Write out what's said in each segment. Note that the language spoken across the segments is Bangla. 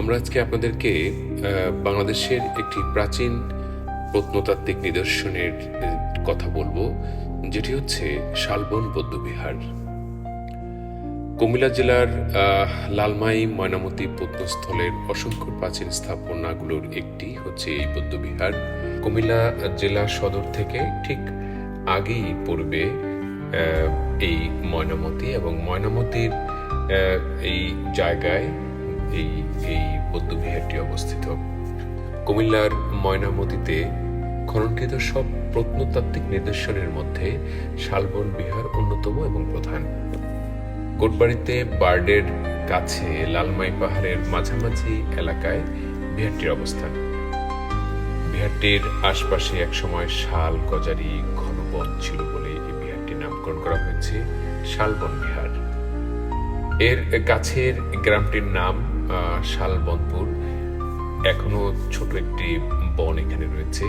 আমরা আজকে আপনাদেরকে বাংলাদেশের একটি প্রাচীন প্রত্নতাত্ত্বিক নিদর্শনের কথা বলব যেটি হচ্ছে শালবন বৌদ্ধবিহার। কুমিল্লা জেলার লালমাই ময়নামতি প্রত্নস্থলের অসংখ্য প্রাচীন স্থাপনাগুলোর একটি হচ্ছে এই বৌদ্ধবিহার। কুমিল্লা জেলা সদর থেকে ঠিক আগেই আহ, এই ময়নামতি এবং ময়নামতির এই জায়গায় এই এই বৌদ্ধবিহারটি অবস্থিত। কুমিল্লার ময়নামতিতে খননকৃত সব প্রত্নতাত্ত্বিক নিদর্শনের মধ্যে শালবন বিহার অন্যতম এবং প্রধান। কোটবাড়িতে বার্ডের কাছে লালমাই পাহাড়ের মাঝামাঝি এলাকায় বিহারটির অবস্থান। বিহারটির আশপাশে একসময় শাল, গজারি ঘন বন ছিল বলে এই বিহারটির নামকরণ করা হয়েছে শালবন বিহার। এর কাছের গ্রামটির নাম শালবনপুর। এখনও ছোট একটি বন এখানে রয়েছে।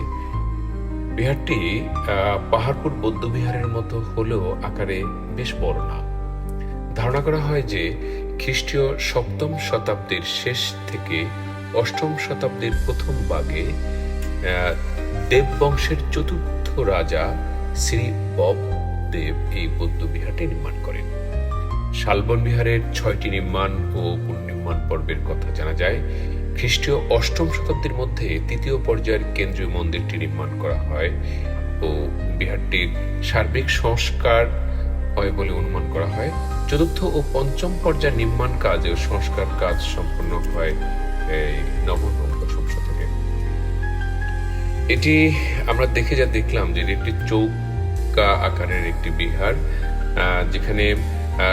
বিহারটি পাহাড়পুর বৌদ্ধ বিহারের মতো হলেও আকারে বেশ বড় না। ধারণা করা হয় যে খ্রিস্টীয় সপ্তম শতাব্দীর শেষ থেকে অষ্টম শতাব্দীর প্রথম ভাগে আহ, দেব বংশের চতুর্থ রাজা শ্রী বব দেব এই বৌদ্ধ বিহারটি নির্মাণ করেন। শালবন বিহারের ছয়টি নির্মাণ ও পুনর্নির্মাণ পর্বের কথা জানা যায়। খ্রিস্টীয় অষ্টম শতাব্দীর মধ্যে তৃতীয় পর্যায়ের কেন্দ্রীয় মন্দিরটি নির্মাণ করা হয় ও বিহারটির সার্বিক সংস্কার হয় বলে অনুমান করা হয়। চতুর্থ ও পঞ্চম পর্যায়ের নির্মাণ কাজ ও সংস্কার কাজ সম্পন্ন হয় এই নবম দশম শতকে। এটি আমরা দেখে যা দেখলাম যে একটি চৌকা আকারের একটি বিহার যেখানে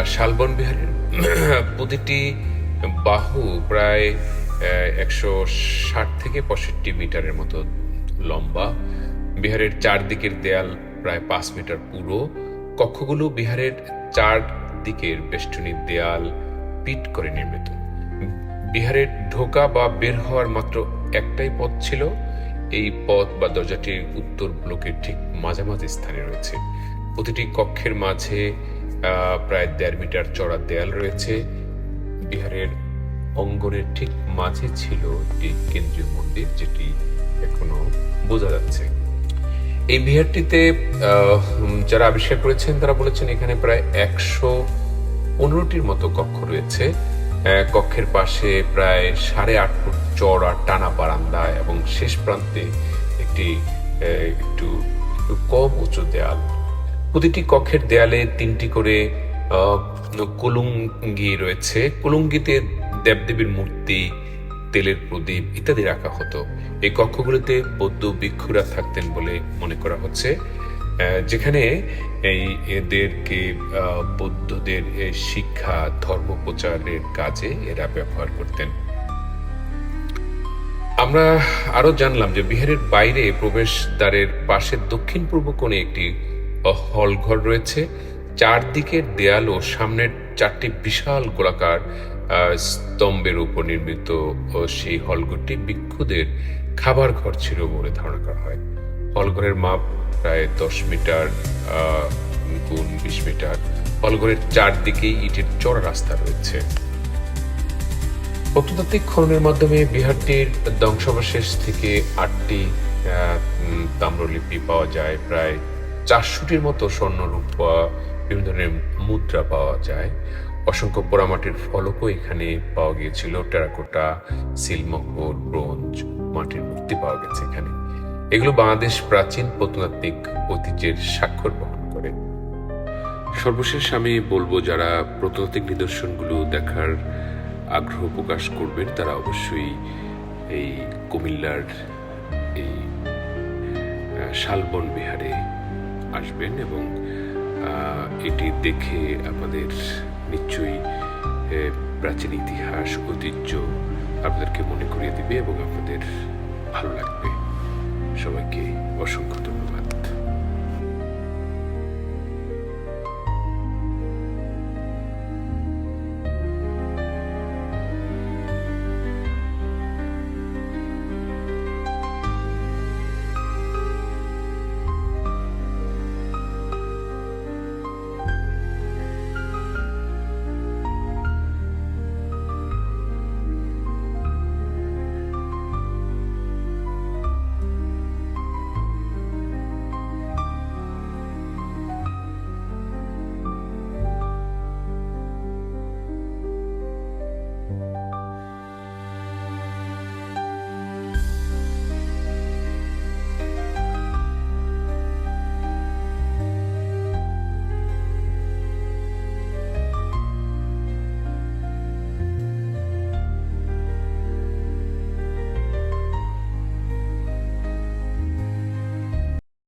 শালবন বিহারের প্রতিটি বাহু প্রায় একশো ষাট থেকে পঁয়ষট্টি মিটারের মতো লম্বা। বিহারের চারদিকের দেয়াল প্রায় পাঁচ মিটার পুরো। কক্ষগুলো বিহারের চার দিকের বেষ্টনীর দেয়াল পিট করে নির্মিত। বিহারের ঢোকা বা বের হওয়ার মাত্র একটাই পথ ছিল। এই পথ বা দরজাটির উত্তর ব্লকের ঠিক মাঝামাঝি স্থানে রয়েছে। প্রতিটি কক্ষের মাঝে প্রায় দেড় মিটার চড়া দেয়াল রয়েছে। বিহারের অঙ্গনের ঠিক মাঝে ছিল একটি কেন্দ্রীয় মন্দির, যেটি এখনও বোঝা যাচ্ছে। এই বিহারটিতে যারা আবিষ্কার করেছেন, তারা বলেছেন এখানে প্রায় একশো পনেরোটির মতো কক্ষ রয়েছে। কক্ষের পাশে প্রায় সাড়ে আট ফুট চড়া টানা বারান্দা এবং শেষ প্রান্তে একটু একটু কম উঁচু দেয়াল প্রতিটি কক্ষের দেয়ালে তিনটি করে কুলুঙ্গি রয়েছে। কুলুঙ্গিতে দেবদেবীর মূর্তি, তেলের প্রদীপ ইত্যাদি রাখা হতো। এই কক্ষগুলোতে বৌদ্ধ ভিক্ষুরা থাকতেন বলে মনে করা হচ্ছে। যেখানে এই এদেরকে বৌদ্ধদের শিক্ষা, ধর্ম প্রচারের কাজে এরা ব্যবহার করতেন। আমরা আরও জানলাম যে বিহারের বাইরে প্রবেশদ্বারের পাশে দক্ষিণ পূর্ব কোণে একটি হল ঘর রয়েছে। চারদিকের দেয়াল ও সামনের চারটি বিশাল গোলাকার স্তম্ভের উপর নির্মিত সেই হলঘরটি ভিক্ষুদের খাবার ঘর ছিল বলে ধারণা করা হয়। হলঘরের মাপ প্রায় দশ মিটার গুণ বিশ মিটার। হলঘরের চারদিকেই ইটের চড়া রাস্তা রয়েছে। প্রত্নতাত্ত্বিক খননের মাধ্যমে বিহারটির ধ্বংসাবশেষ থেকে আটটি তাম্রলিপি পাওয়া যায়। প্রায় চারশোটির মতো স্বর্ণরূপা বিভিন্ন ধরনের মুদ্রা পাওয়া যায়। অসংখ্য পোড়ামাটির ফলকও এখানে পাওয়া গিয়েছিল। টেরাকোটা, সিলমোহর, ব্রোঞ্জ মাটির মূর্তি পাওয়া গেছে এখানে। এগুলো বাংলাদেশ প্রাচীন প্রত্নতাত্ত্বিক ঐতিহ্যের স্বাক্ষর বহন করে। সর্বশেষ আমি বলব, যারা প্রত্নতাত্ত্বিক নিদর্শনগুলো দেখার আগ্রহ প্রকাশ করবেন, তারা অবশ্যই এই কুমিল্লার এই শালবন বিহারে আসবেন এবং এটি দেখে আমাদের নিশ্চয়ই প্রাচীন ইতিহাস, ঐতিহ্য আপনাদেরকে মনে করিয়ে দেবে এবং আপনাদের ভালো লাগবে। সবাইকে অসংখ্য